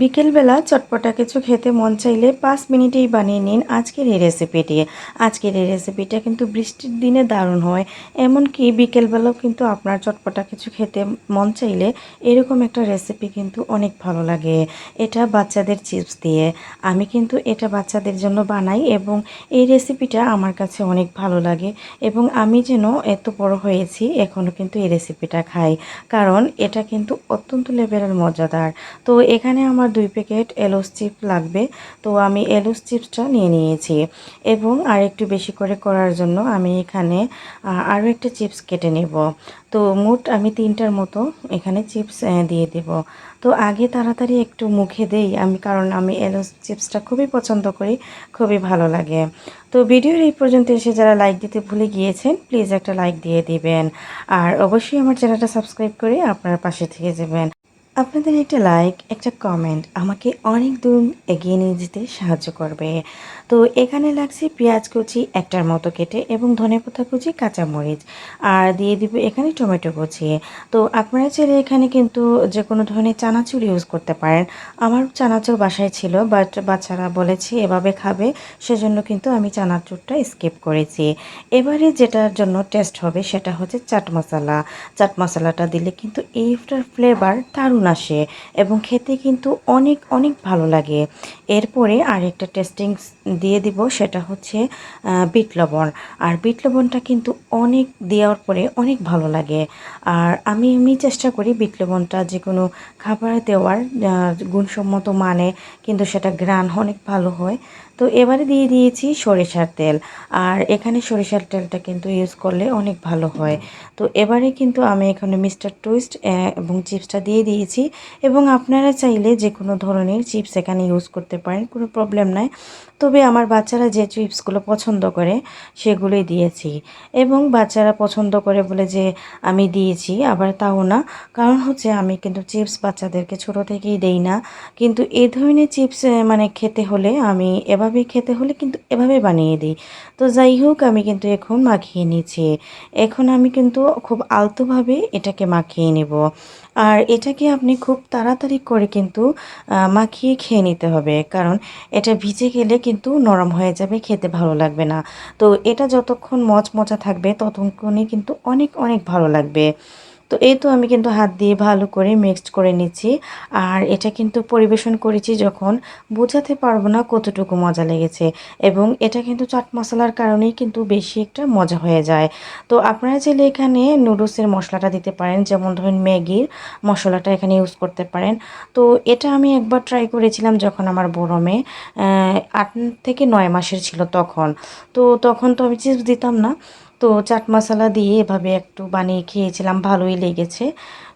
বিকেলবেলা চটপটা কিছু খেতে মন চাইলে পাঁচ মিনিটেই বানিয়ে নিন আজকের এই রেসিপিটি আজকের এই রেসিপিটা কিন্তু বৃষ্টির দিনে দারুণ হয়। এমনকি বিকেলবেলাও কিন্তু আপনার চটপটা কিছু খেতে মন চাইলে এরকম একটা রেসিপি কিন্তু অনেক ভালো লাগে। এটা বাচ্চাদের চিপস দিয়ে। আমি কিন্তু এটা বাচ্চাদের জন্য বানাই এবং এই রেসিপিটা আমার কাছে অনেক ভালো লাগে এবং আমি যেন এত বড় হয়েছি এখনও কিন্তু এই রেসিপিটা খাই। কারণ এটা কিন্তু অত্যন্ত লেভেলের মজাদার। তো এখানে আমার দুই প্যাকেট এলোস চিপস লাগবে, তো আমি এলোস চিপসটা নিয়ে নিয়েছি। এবং আর একটু বেশি করে করার জন্য আমি এখানে আরও একটা চিপস কেটে নেব। তো মোট আমি তিনটার মতো এখানে চিপস দিয়ে দেব। তো আগে তাড়াতাড়ি একটু মুখে দেই আমি, কারণ আমি এলোস চিপসটা খুবই পছন্দ করি, খুবই ভালো লাগে। তো ভিডিওর এই পর্যন্ত এসে যারা লাইক দিতে ভুলে গিয়েছেন, প্লিজ একটা লাইক দিয়ে দিবেন। আর অবশ্যই আমার চ্যানেলটা সাবস্ক্রাইব করে আপনার পাশে থেকে যাবেন। আপনাদের একটা লাইক একটা কমেন্ট আমাকে অনেক দূর এগিয়ে নিয়ে যেতে সাহায্য করবে। তো এখানে লাগছে পেঁয়াজ কুচি একটার মতো কেটে এবং ধনে পাতা কুচি কাঁচামরিচ আর দিয়ে দিব এখানে টমেটো কুচি। তো আপনারা চাইলে এখানে কিন্তু যে কোনো ধরনের চানাচুর ইউজ করতে পারেন। আমার চানাচুর বাসায় ছিল বাট বাচ্চারা বলেছে এভাবে খাবে, সেজন্য কিন্তু আমি চানাচুরটা স্কিপ করেছি। এবারে যেটার জন্য টেস্ট হবে সেটা হচ্ছে চাট মশলা। চাট মশলাটা দিলে কিন্তু এইটার ফ্লেভার দারুণ আসে এবং খেতে কিন্তু অনেক অনেক ভালো লাগে। এরপরে আরেকটা টেস্টিং দিয়ে দিব, সেটা হচ্ছে বিট লবণ। আর বিট লবণটা কিন্তু অনেক দেওয়ার পরে অনেক ভালো লাগে। আর আমি এমনি চেষ্টা করি বিট লবণটা যে কোনো খাবারে দেওয়ার গুণসম্মত মানে কিন্তু সেটা গ্রান অনেক ভালো হয়। তো এবারে দিয়ে দিয়েছি সরিষার তেল। আর এখানে সরিষার তেলটা কিন্তু ইউজ করলে অনেক ভালো হয়। তো এবারে কিন্তু আমি এখানে মিস্টার টুইস্ট এবং চিপসটা দিয়ে দিয়েছি। এবং আপনারা চাইলে যে কোনো ধরনের চিপস এখানে ইউজ করতে পারেন, কোনো প্রবলেম নাই। তবে আমার বাচ্চারা যে চিপসগুলো পছন্দ করে, সেগুলোই দিয়েছি। এবং বাচ্চারা পছন্দ করে বলে যে আমি দিয়েছি, আবার তাও না। কারণ হচ্ছে আমি কিন্তু চিপস বাচ্চাদেরকে ছোট থেকেই দেই না। কিন্তু এ ধরনের চিপস মানে খেতে হলে, আমি এভাবে খেতে হলে কিন্তু এভাবে বানিয়ে দিই। তো যাই হোক, আমি কিন্তু এখন মাখিয়ে নিচ্ছি। এখন আমি কিন্তু খুব আলতোভাবে এটাকে মাখিয়ে নেব। আর এটাকে আপনি খুব তাড়াতাড়ি করে কিন্তু মাখিয়ে খেয়ে নিতে হবে। কারণ এটা ভিজে গেলে কিন্তু নরম হয়ে যাবে, খেতে ভালো লাগবে না। তো এটা যতক্ষণ মচমচা থাকবে, ততক্ষণই কিন্তু অনেক অনেক ভালো লাগবে। তো এই তো আমি কিন্তু হাত দিয়ে ভালো করে মিক্সড করে নিচ্ছি। আর এটা কিন্তু পরিবেশন করেছি যখন বোঝাতে পারব না কতটুকু মজা লেগেছে এবং এটা কিন্তু চাট মশলার কারণেই কিন্তু বেশি একটা মজা হয়ে যায়। তো আপনারা চাইলে এখানে নুডলসের মশলাটা দিতে পারেন, যেমন ধরুন ম্যাগির মশলাটা এখানে ইউজ করতে পারেন। তো এটা আমি একবার ট্রাই করেছিলাম যখন আমার বড় মেয়ে আট থেকে নয় মাসের ছিল তখন। তো তখন তো আমি চিপস দিতাম না। তো চাট মশলা দিয়ে এভাবে একটু বানিয়ে খেয়েছিলাম, ভালোই লেগেছে।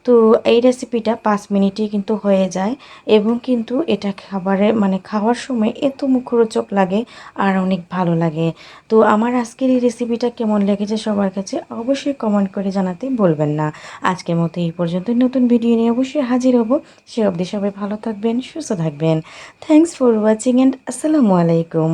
তো এই রেসিপিটা পাঁচ মিনিটে কিন্তু হয়ে যায় এবং কিন্তু এটা খাবারে মানে খাওয়ার সময় এত মুখরোচক লাগে আর অনেক ভালো লাগে। তো আমার আজকের এই রেসিপিটা কেমন লেগেছে সবার কাছে অবশ্যই কমেন্ট করে জানাতে বলবেন না। আজকের মতো এই পর্যন্ত, নতুন ভিডিও নিয়ে অবশ্যই হাজির হব। সে অবধি সবাই ভালো থাকবেন, সুস্থ থাকবেন। থ্যাংকস ফর ওয়াচিং অ্যান্ড আসসালামু আলাইকুম।